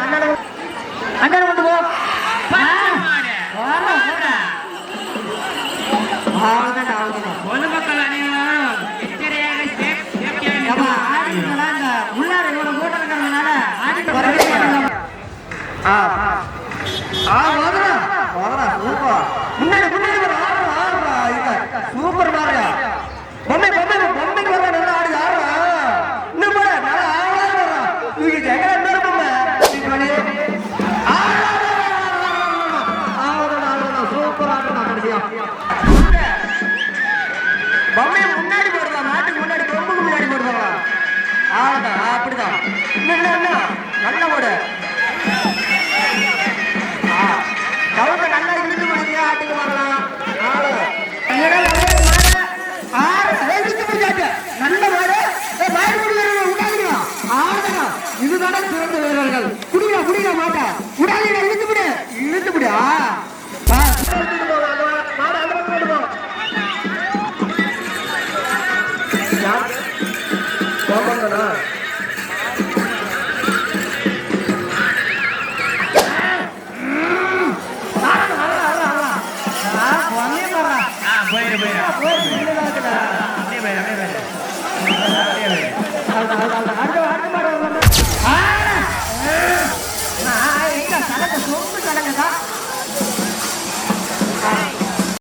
அண்ணனை அண்ணனை கொண்டு போ பொம்மையை முன்னாடி போடுதா மாட்டுக்கு முன்னாடி கொம்புக்கு முன்னாடி போடுதா ஆடா அப்படிதான். என்ன நல்ல போடு. கவுக்க நல்லா இழுத்து மாதிரியா ஆட்டுக்கு வரலாம் ஆளு நல்ல மாடு இதுதான் சிறந்த வீரர்கள். குடிக்க குடிக்க மாட்டா. உடாதீங்க இழுத்து விடு இழுத்து விடு போயிரு போயிரு.